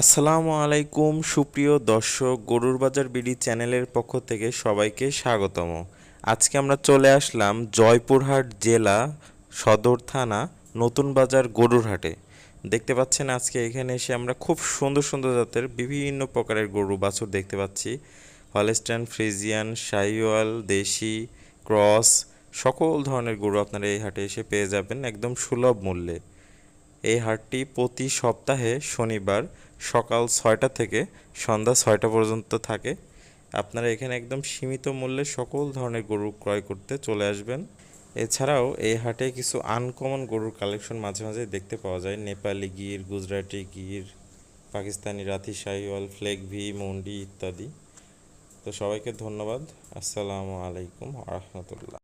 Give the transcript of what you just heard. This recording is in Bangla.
আসসালামু আলাইকুম, সুপ্রিয় দর্শক, গরুর বাজার বিডি চ্যানেলের পক্ষ থেকে সবাইকে স্বাগতম। আজকে আমরা চলে আসলাম জয়পুরহাট জেলা সদর থানা নতুন বাজার গরুরহাটে দেখতে পাচ্ছেন আজকে এখানে এসে আমরা খুব সুন্দর সুন্দর জাতের বিভিন্ন প্রকারের গরু বাছুর দেখতে পাচ্ছি। হলেস্টান ফ্রিজিয়ান, শাইওয়াল, দেশি, ক্রস, সকল ধরনের গরু আপনারা এই হাটে এসে পেয়ে যাবেন একদম সুলভ মূল্যে। এই হাটটি প্রতি সপ্তাহে শনিবার সকাল ছয়টা থেকে সন্ধ্যা ছয়টা পর্যন্ত থাকে। আপনারা এখানে একদম সীমিত মূল্যে সকল ধরনের গরু ক্রয় করতে চলে আসবেন। এছাড়াও এই হাটে কিছু আনকমন গরুর কালেকশন মাঝে মাঝে দেখতে পাওয়া যায়। নেপালি গির, গুজরাটি গির, পাকিস্তানি রাথি শাহিওয়াল, ফ্লেক ভি, মন্ডি ইত্যাদি। তো সবাইকে ধন্যবাদ। আসসালামু আলাইকুম রহমতুল্লাহ।